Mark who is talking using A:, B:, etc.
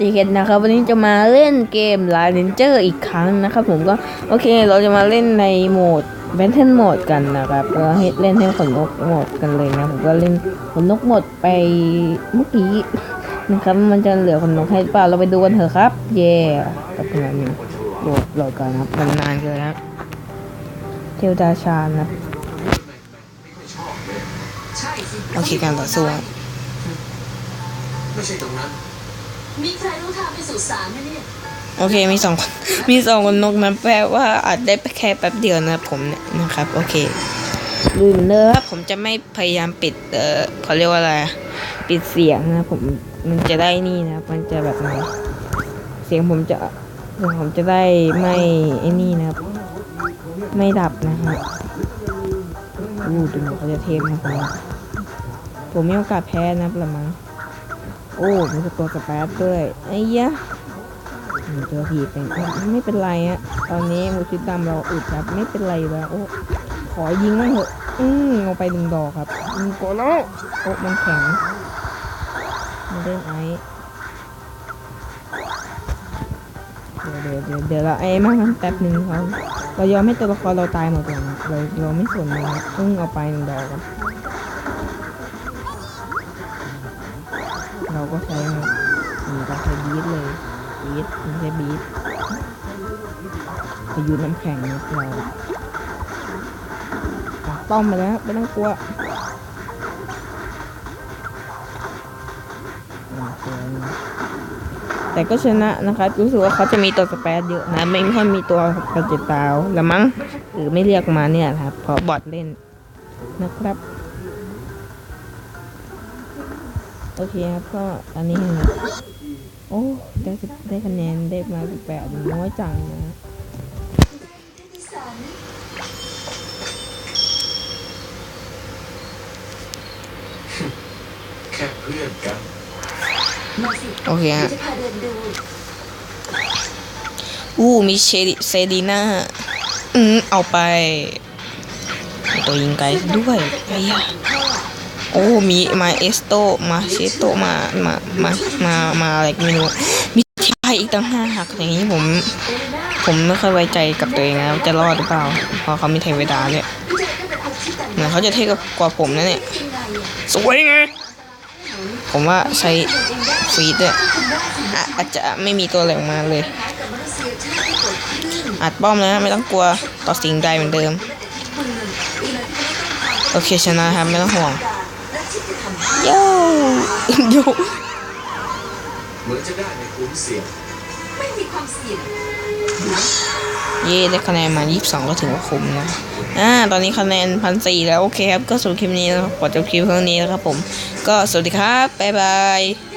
A: ดีเกตนะครับวันนี้จะมาเล่นเกมลาเรนเจอร์อีกครั้งนะครับผมก็โอเคเราจะมาเล่นในโหมดแบทเทิลโหมดกันนะครับก็ให้เล่นให้ขนนกโหมดกันเลยนะผมก็เล่นขนนกโหมดไปเมื่อกี้นะครับมันจะเหลือขนนกให้หรือเปล่าเราไปดูกันเถอะครับ เย่กับขนาดนี้โหลดโหลดก่อนนะครับมันนานเกินนะเทวดาชาญนะโอเคการต่อสู้
B: ไม่ใช่ตรงนั้น
C: มีใครรู้ทางไปสู่ศาลไหมเนี่ย
A: โอเคมีสองคนมีสองคนนกนะแปลว่าอาจได้แค่แป๊บเดียวนะผมเนี่ยนะครับ โอเคลืมเนอะผมจะไม่พยายามปิดเออเขาเรียกว่าอะไรอะปิดเสียงนะผมมันจะได้นี่นะมันจะแบบไหนเสียงผมจะเสียงผมจะได้ไม่ไอ้นี่นะครับ ไม่ดับนะครับอู้ดูเหมือนเขาจะเทมนะครับผมมีโอกาสแพ้นะประมาณ โอ้มีสตัวสแปดด้วยไอ้ยะอืมตัวผีเป็นอะไม่เป็นไรอะตอนนี้มูชิดำเราอึดครับไม่เป็นไรแล้วโอ้ขอยิงมั่งเถอะอืมเอาไปหนึ่งดอกครับอืมโกแล้วโอ้มันแข็งมันเล่นไอซ์เดี๋ยวเดี๋ยวเดี๋ยวเดี๋ยวเราไอ้มั่งนะแป๊บหนึ่งเราเรายอมให้ตัวละครเราตายหมดเลยนะเราเราไม่สนเลยครับต้องเอาไปหนึ่งดอกครับ เราก็ใช้ครับอืมเราใช้บีทเลยบีทไม่ใช่บีทพายุน้ำแข็งนะเราปักป้อมมาแล้วไม่ต้องกลัวแต่ก็ชนะนะครับรู้สึกว่าเขาจะมีตัวสเปซเยอะนะ ไม่ค่อยมีตัวกระจิตาวละมั้งหรือไม่เรียกมาเนี่ยครับเพราะบอทเล่นนะครับ โอเคครับก็อันนี้นะโอ้ได้ได้คะแนนได้มาแปดน้อยจังนะ
B: แค่เพื่อนกัน
A: โอเคฮะอู้มีเชดิเซดีน่าอืมเอาไป ตัวยิงไกลด้วยไอ้ยะ โอ้มีมาเอสโตมาเชโตมามามามามาอะไรไม่รู้มีทีไอีกตั้งห้าหักอย่างนี้ผม ผมไม่ค่อยไว้ใจกับตัวเองนะว่าจะรอดหรือเปล่าเพราะเขามีเทวดาเนี่ย
C: ผู้ชายก็เป็นคนที่แต่ง
A: เหมือนเขาจะเท่กว่าผมนะเนี่ยสวยไงผมว่าใช้ฟีดเนี่ยอาจจะไม่มีตัวอะไรออกมาเลย
C: คล้ายกัดขึ้น
A: อัดป้อมนะไม่ต้องกลัวต่อสิ่งใดเหมือนเดิม โอเคชนะครับ ไม่ต้องห่วง
C: และคิดจะทำ
A: โย่ โย่
B: เหมือนจะได้ในคุ้มเสี่ยง
C: ไม่มีความเสี่ยง
A: เย่ได้คะแนนมา 22 ก็ถือว่าคุ้มนะ อ่า ตอนนี้คะแนนพันสี่แล้ว โอเคครับ ก็สำหรับคลิปนี้นะครับขอจบคลิปเท่านี้นะครับผม ก็สวัสดีครับ บ๊ายบาย